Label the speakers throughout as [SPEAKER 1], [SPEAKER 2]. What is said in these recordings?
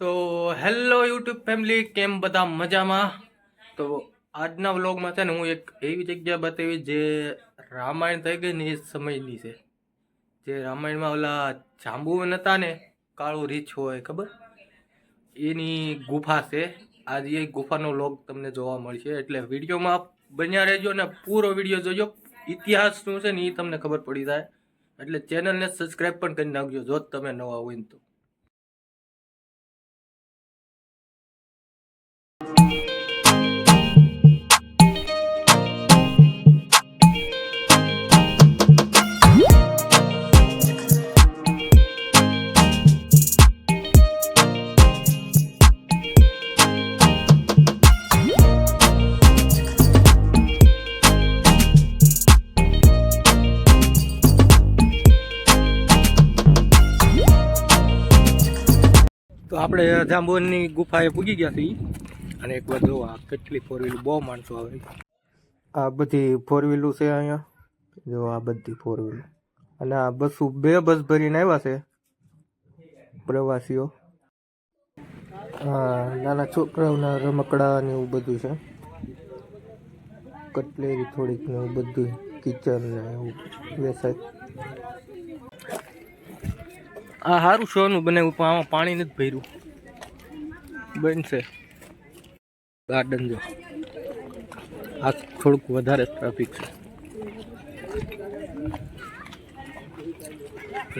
[SPEAKER 1] તો hello YouTube family, કેમ બધા મજામાં? તો આજના વ્લોગમાં છે ને હું એક એવી જગ્યા બતાવી જે રામાયણ થઈ ગઈ ને એ સમયની છે. જે રામાયણમાં ઓલા જાંબુ હતા ને, કાળું રીછ હોય, ખબર? એની ગુફા છે. આજે એ ગુફાનો વ્લોગ તમને જોવા મળશે. એટલે વિડીયોમાં બન્યા રહેજો ને પૂરો વીડિયો જોજો. ઇતિહાસ શું છે ને એ તમને ખબર પડી જાય. એટલે ચેનલને સબસ્ક્રાઈબ પણ કરી નાખજો જો તમે નવા હોય તો. આપણે જાંબુની ગુફાએ પૂગી ગયા છીએ. અને એક વાર જોવા કેટલી ફોર વ્હીલ બહુ માણસો આવે આ બધી ફોર વ્હીલું છે અહીંયા. જો આ બધી ફોર વ્હીલ અને આ બસો બે બસ ભરીને આવ્યા છે પ્રવાસીઓ. હા નાના છોકરાઓના રમકડા ને એવું બધું છે. કટલેરી થોડીક ને એવું બધું કિચન ને એવું વેચાય આ સારું શોનું બનાવ્યું પણ આમાં પાણી નથી ભર્યું. બનશે. ગાર્ડન જો. આ થોડુંક વધારે ટ્રાફિક છે.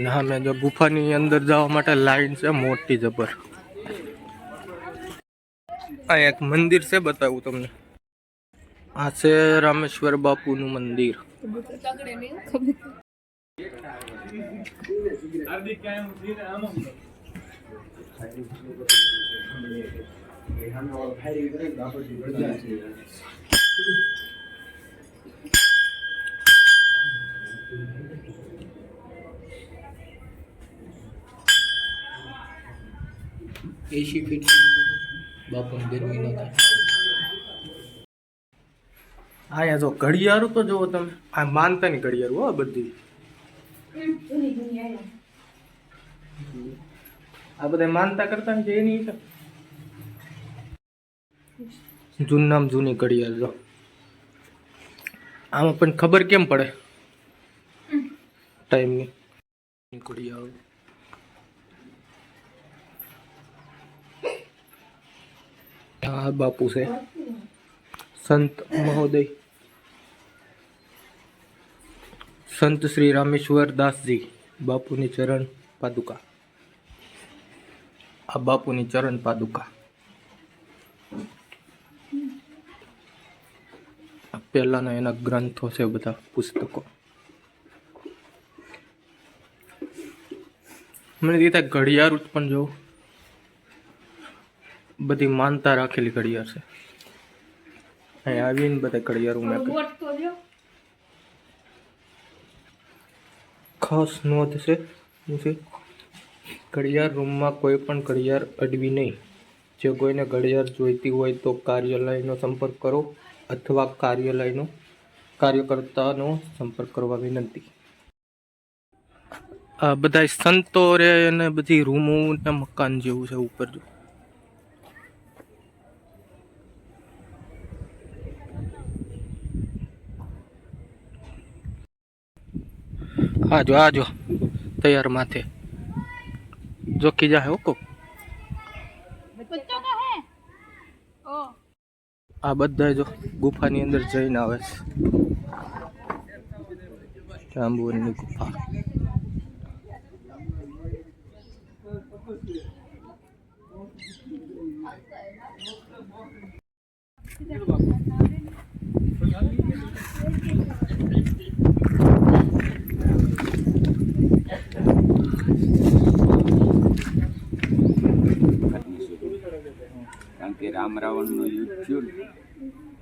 [SPEAKER 1] ના મેં જો ગુફાની અંદર જવા માટે લાઈન છે, મોટી જબર. આ એક મંદિર છે, બતાવું તમને. આ છે રામેશ્વર બાપુનું મંદિર. એસી ફીટ બાપુને ગરમી ન થાય. અહીંયા જો ઘડિયાળું તો જુઓ તમે. આ માનતાની ઘડિયાળું હો આ બધી. આ બધા માનતા કરતા છે એની છે જૂનામ જૂની ઘડિયાળ, જો. આમાં પણ ખબર કેમ પડે? ટાઈમની. ઘડિયાળ. આ બાપુ છે. સંત મહોદય. સંત શ્રી રામેશ્વર દાસજી, બાપુની ચરણ પાદુકા. આ બાપુની ચરણ પાદુકા. પહેલાના એના ગ્રંથો છે બધા પુસ્તકો. મને રીતે ઘડિયાળ પણ જોઉં બધી માનતા રાખેલી ઘડિયાળ છે. અહીં આવીને બધા ઘડિયાળ મેં ખાસ નોંધ છે ઘડિયાળ રૂમમાં કોઈ પણ ઘડિયાળ અડવી નહીં. જો કોઈને ઘડિયાળ જોઈતી હોય તો કાર્યાલયનો સંપર્ક કરો અથવા કાર્યાલયનો કાર્યકર્તાનો સંપર્ક કરવા વિનંતી. આ બધા સંતો રે અને બધી રૂમો ને મકાન જેવું છે ઉપર જો. આજો જો, આ જો, તૈયાર માથે. જોખી જાહે ઓકો
[SPEAKER 2] बच्चों का है ओ
[SPEAKER 1] આ બધા જો ગુફાની અંદર જઈને આવે છે જાંબુની ગુફા
[SPEAKER 3] કારણ રાવણનું યુદ્ધ થયું ને,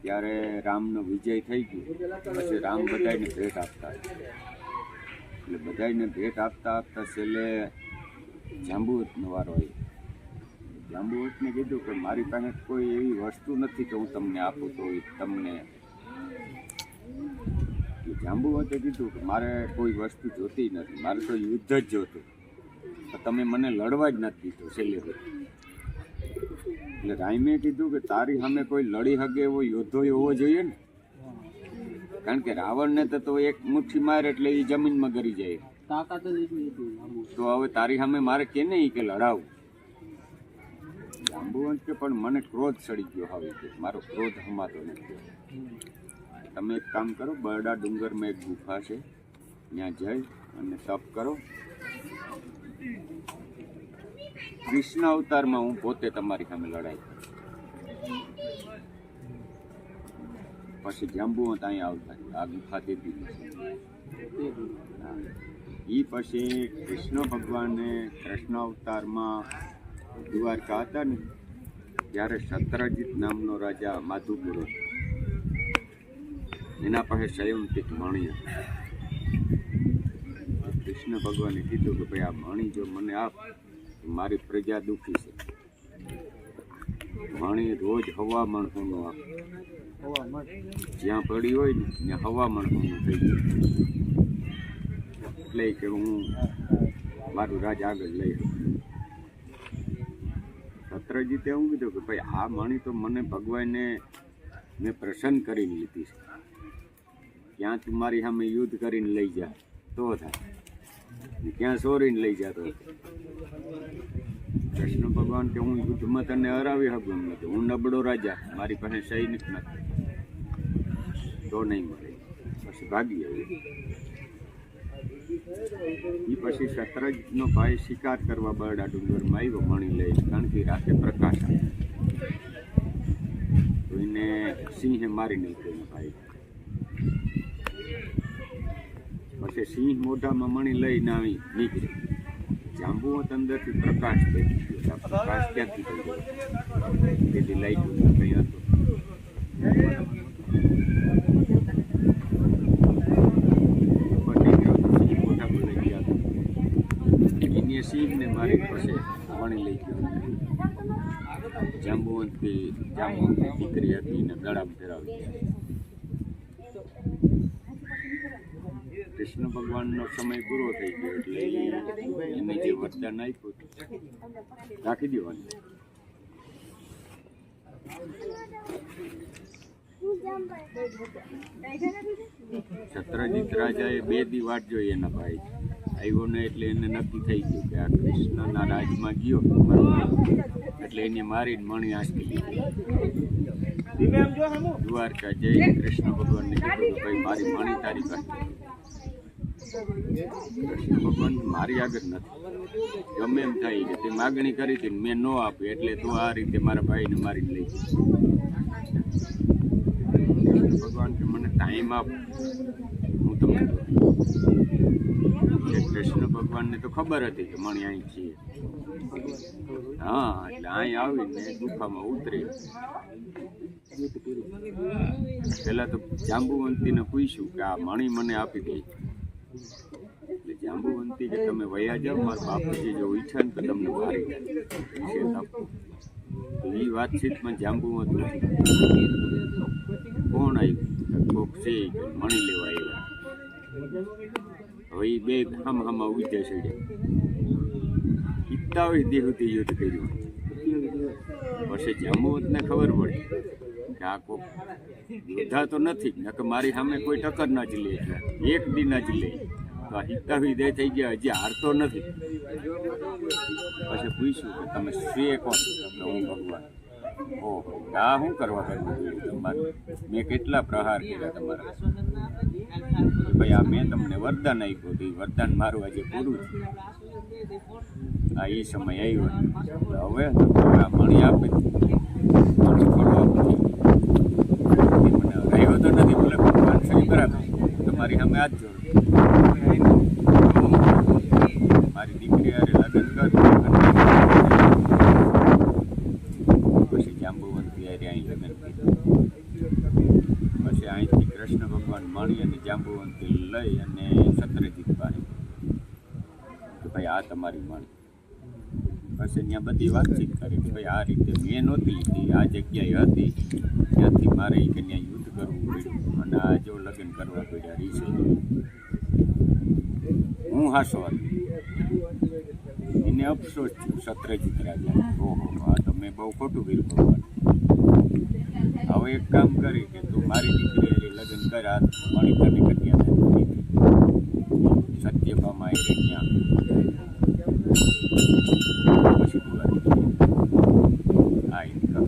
[SPEAKER 3] ત્યારે રામનો વિજય થઈ ગયો. પછી રામ બધાને ભેટ આપતા એટલે બધાને ભેટ આપતા આપતા છેલ્લે જાંબુવતનો વારો આવ્યો. જાંબુવતને કીધું કે મારી પાસે કોઈ એવી વસ્તુ નથી કે હું તમને આપું તો તમને જાંબુવતે કીધું કે મારે કોઈ વસ્તુ જોતી નથી. મારે તો યુદ્ધ જ જોતું. તમે મને લડવા જ નથી દીધું છેલ્લે એટલે રાઈમે કીધું કે તારી સામે કોઈ લડી શકે એવો યોદ્ધો હોવો જોઈએ ને. કારણ કે રાવણને તો તો એક મુઠ્ઠી માર એટલે એ જમીનમાં ગરી જાય. તો હવે તારી સામે મારે કે નહીં કે લડાવું? જાંબુવંત કે પણ મને ક્રોધ સડી ગયો હવે કે મારો ક્રોધ હમાતો નથી. તમે એક કામ કરો બરડા ડુંગરમાં એક ગુફા છે. ત્યાં જઈ અને તપ કરો. કૃષ્ણ અવતારમાં હું પોતે તમારી સામે લડાઈ. પછી જાંબુ ત્યાં આવતા આ ગુફા દેતી એ પછી કૃષ્ણ ભગવાને કૃષ્ણ અવતારમાં દ્વારકા હતા ને, ત્યારે સત્રજીત નામનો રાજા માધુપુર એના પાસે સંયમતિક મણી કૃષ્ણ ભગવાને કીધું કે ભાઈ, આ મણી જો મને આપ તો મારી પ્રજા દુઃખી છે. મણી રોજ હવામણ હોનું આપે. જ્યાં પડી હોય ને, ત્યાં હવામણ હોનું થઈ ગયું એટલે કે હું મારું રાજ આગળ લઈ સત્રજીતે હું કીધું કે ભાઈ, આ મણી તો મને ભગવાનને મેં પ્રસન્ન કરીને લીધી છે. ક્યાં તું મારી સામે યુદ્ધ કરીને લઈ જા, તો થાય. ક્યાં સોરીને લઈ જતો કૃષ્ણ ભગવાન કે હું યુદ્ધમાં તને હરાવી શકું નથી. હું નબળો રાજા, મારી પાસે સૈનિક નથી તો નહીં મળે. પછી ભાગી આવ્યો એ પછી શતરજનો ભાઈ શિકાર કરવા બરડા ડુંગરમાં આવ્યો, મણી લઈ, કારણ કે રાતે પ્રકાશ આવે તો એને સિંહે મારી નાખ્યો ભાઈ. પછી સિંહ મોઢામાં મણી લઈને આવી, નીકળી. જાંબુવત અંદરથી પ્રકાશ પ્રકાશ ક્યાંથી થઈ ગયો? તેથી લઈ ગયું. કંઈ હતું સિંહને મારી પાસે મણી લઈ ગયો. જાંબુવંતથી જાંબુવંતની દીકરી હતી ને દડામ ફેરાવી કૃષ્ણ ભગવાનનો સમય પૂરો થઈ ગયો એટલે એને જે વરદાન આપ્યું રાખી દેવાનું. છત્રજીત રાજાએ બે દી વાટ જોઈ એના ભાઈ. આવ્યો ને એટલે એને નક્કી થઈ ગયું કે આ કૃષ્ણના રાજમાં ગયો એટલે એને મારીને મણી આંચકી દ્વારકા જય કૃષ્ણ ભગવાનને કીધું ભાઈ, મારી મણી તારી પાસે ભગવાન મારી આગળ નથી. ગમે એમ થાય કે તે માગણી કરી હતી મેં ન આપી, એટલે તું આ રીતે મારા ભાઈને મારી લઈ ભગવાન કે મને ટાઈમ આપ. હું તમને કૃષ્ણ ભગવાનને તો ખબર હતી કે મણી અહીં છીએ. હા, એટલે અહીં આવીને ગુફામાં ઉતરી. પેલા તો જાંબુવંતીને પૂછ્યું કે આ મણી મને આપી દે એટલે જાંબુવંતી કે તમે વયા જાઓ, મારા બાપુજી જો ઈચ્છા ને તો તમને મારી નિષેધ આપો. એ વાતચીતમાં જાંબુવંત કોણ આવ્યું કોક છે મણી લેવા આવ્યા હવે એ બે હમ હમા ઉજ્જે છે ઇત્તાવી દેહુથી યુદ્ધ કર્યું. પછી જાંબુવંતને ખબર પડી. કે આ કોક યોદ્ધા તો નથી જ. નકર મારી સામે કોઈ ટક્કર ન જ લે એટલે એક દી ન જ લે. તો હિતા વિદય થઈ ગયા, હજી હારતો નથી. પછી પૂછ્યું કે તમે શે કોણ? હું ભગવાન. ઓહો, આ શું કરવા કરવું તમારે મેં કેટલા પ્રહાર કર્યા તમારા? ભાઈ, આ મેં તમને વરદાન આપ્યું હતું. વરદાન મારું આજે પૂરું છે આ એ સમય આવ્યો. હવે આ મણી આપે. મણી ફળવા પછી મને તો નથી બોલે શ્રી બરાબર તમારી સામે હાથ જોડું. મારી દીકરી અરે લગ્ન કર. પછી જાંબુવંતી અરે અહીં લગ્ન પછી અહીંથી કૃષ્ણ ભગવાન મળી અને જાંબુવંતી લઈ અને સત્રજીત પાસે. કે ભાઈ આ તમારી મણી. પછી ત્યાં બધી વાતચીત કરી કે ભાઈ આ રીતે મેં નહોતી લીધી, આ જગ્યાએ હતી. ત્યાંથી મારે કન્યા કરવું પડ્યું અને આ જો લગ્ન કરવા પડ્યા છે. હું હાસો એને અફસોસ થયો, સત્રજીત રાજા ઓહો, આ તો મેં મેં બહુ ખોટું કર્યું ભગવાન હવે એક કામ કરી કે તું મારી દીકરી લગ્ન કર, મારી તને કન્યા સત્યભામાં એ ત્યાં પછી તું આવી. આ એક કામ.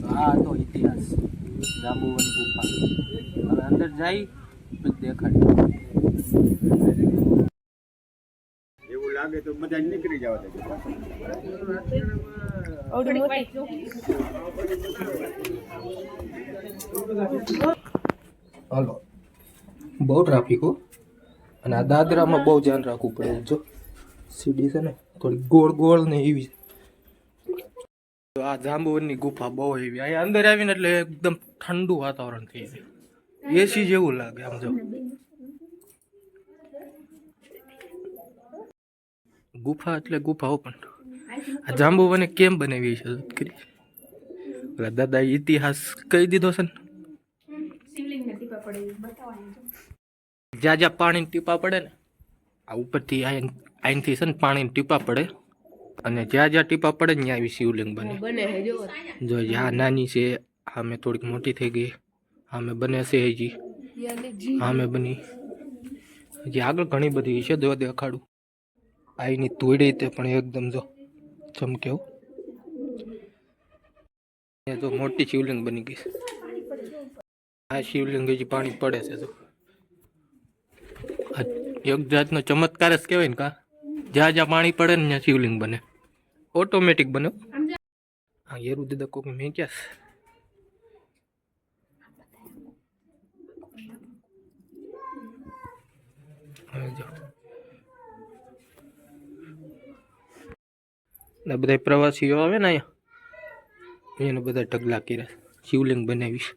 [SPEAKER 4] તો આ હતો ઇતિહાસ જાંબુવન ગુફા હવે અંદર જઈ પછી દેખાડી.
[SPEAKER 3] એવું લાગે તો બધા નીકળી જવા દે.
[SPEAKER 1] હાલો. બહુ ટ્રાફિક હો. અને આ દાદરામાં બહુ ધ્યાન રાખવું પડે. જો સીડી છે ને થોડી ગોળ ગોળ ને એવી આ જાંબુવનની ગુફા બહુ એવી અહીંયા અંદર આવીને એટલે એકદમ ઠંડુ વાતાવરણ થઈ જાય. એસી જેવું લાગે આમ જો. ગુફા એટલે ગુફાઓ પણ. આ જાંબુવને કેમ બનાવી છે કરી? દાદા ઇતિહાસ કહી દીધો છે ને. જ્યાં જ્યાં પાણીની ટીપા પડે ને આ ઉપરથી અહીંથી છે ને પાણીની ટીપા પડે. અને જ્યાં જ્યાં ટીપા પડે ને ત્યાં આવી શિવલિંગ બને. જો. જ્યાં નાની છે આ મેં થોડીક મોટી થઈ ગઈ. આ મેં બને છે હજી. હા મેં બની. હજી આગળ ઘણી બધી છે જો દેખાડું આઈની તોડી તે પણ એકદમ જો ચમકે હો. એ તો મોટી શિવલિંગ બની ગઈ છે. આ શિવલિંગ હજી પાણી પડે છે તો એક જાતનો ચમત્કાર જ કહેવાય ને કા. જ્યાં જ્યાં પાણી પડે ને ત્યાં શિવલિંગ બને. ઓટોમેટિક બને હા. એરું દીદા કોક મેં ક્યાં આ બધા પ્રવાસીઓ આવે ને અહીંયા? એને બધા ઢગલા કર્યા. શિવલિંગ બનાવીશ.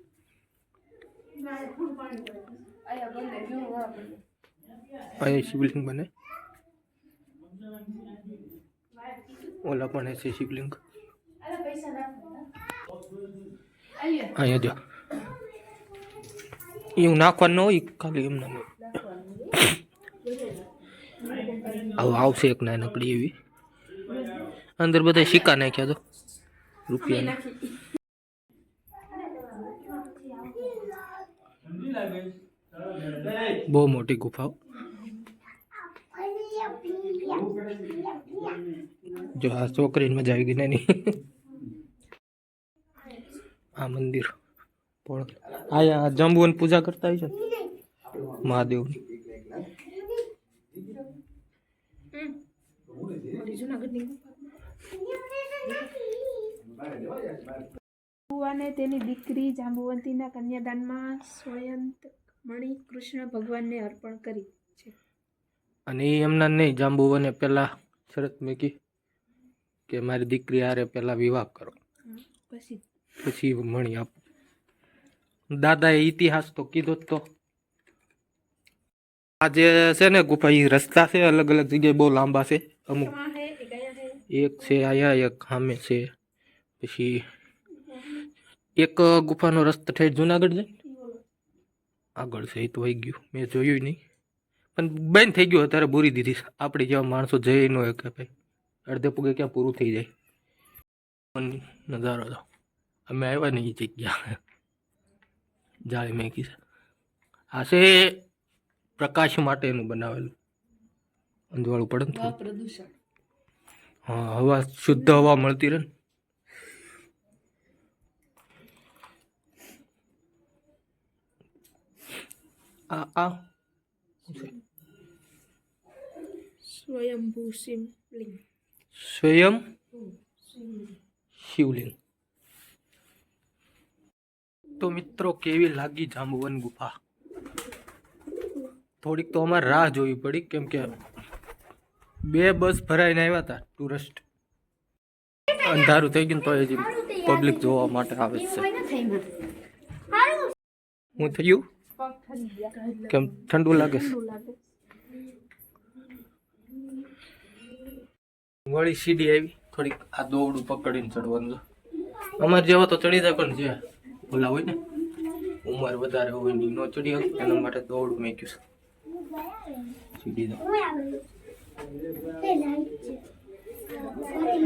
[SPEAKER 1] અહીંયા શિવલિંગ બને. ઓલા પણ હશે શિવલિંગ. અહીંયા જો. એવું નાખવાનું હોય ખાલી એમને એમ. આવું આવશે એક નાનકડી એવી. અંદર બધા સિક્કા નાખ્યા તો. રૂપિયા બહુ મોટી ગુફાઓ જો આ છોકરીને મજા આવી ગઈ નાની. આ મંદિર. પણ આ જંબુની પૂજા કરતા હોય છે મહાદેવની.
[SPEAKER 2] અને તેની દીકરી જાંબુવંતીના કન્યાદાનમાં સ્વયંત મણિ કૃષ્ણ ભગવાનને અર્પણ કરી છે.
[SPEAKER 1] અને એમના નહીં જાંબુવને પહેલાં શરત મૂકી કે મારી દીકરી હારે પહેલાં વિવાહ કરો.
[SPEAKER 2] પછી.
[SPEAKER 1] પછી મણી આપો. દાદાએ ઇતિહાસ તો કીધો જ તો. આ જે છે ને ગુફા એ રસ્તા છે અલગ અલગ જગ્યાએ બહુ લાંબા છે અમુક. એક છે આયા એક સામે છે. પછી એક ગુફાનો રસ્તો ઠેર જુનાગઢ છે? આગળ છે એ તો વહી ગયું. મેં જોયું નહીં. પણ બંધ થઈ ગયું અત્યારે બોરી દીધી આપણે જેવા માણસો જઈ ન હોય કે ભાઈ. અડધે પગે ક્યાં પૂરું થઈ જાય? નજારો અમે આવ્યા નહીં જગ્યા. જાળી મેં કીધા આ છે પ્રકાશ માટેનું બનાવેલું. અંધવાળું પડે ને
[SPEAKER 2] પ્રદૂષણ
[SPEAKER 1] હા હવા શુદ્ધ હવા મળતી રહે ને. આ આ.
[SPEAKER 2] સ્વયંભૂ શિવલિંગ.
[SPEAKER 1] સ્વયં શિવલિંગ. તો મિત્રો કેવી લાગી જાંબુવન ગુફા? થોડીક તો અમારે રાહ જોવી પડી, કેમ કે બે બસ ભરાઈને આવ્યા હતા ટુરિસ્ટ અંધારું થઈ ગયું તો હજી પબ્લિક જોવા માટે આવે છે. હું થયું કેમ ઠંડુ લાગે છે? વળી સીડી આવી, થોડીક આ દોવડું પકડીને ચડવાનું અમારે જેવા તો ચડી જાય, પણ જે ઓલા હોય ને, ઉંમર વધારે હોય ને ન ચડી શકે, એના માટે દોવડું મેક્યું છે. સીડી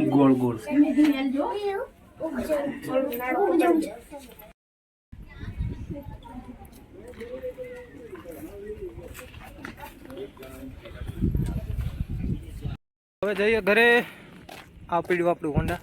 [SPEAKER 2] ગોળ ગોળ.
[SPEAKER 1] હવે જઈએ ઘરે. આ પીડ્યું આપણું હોન્ડા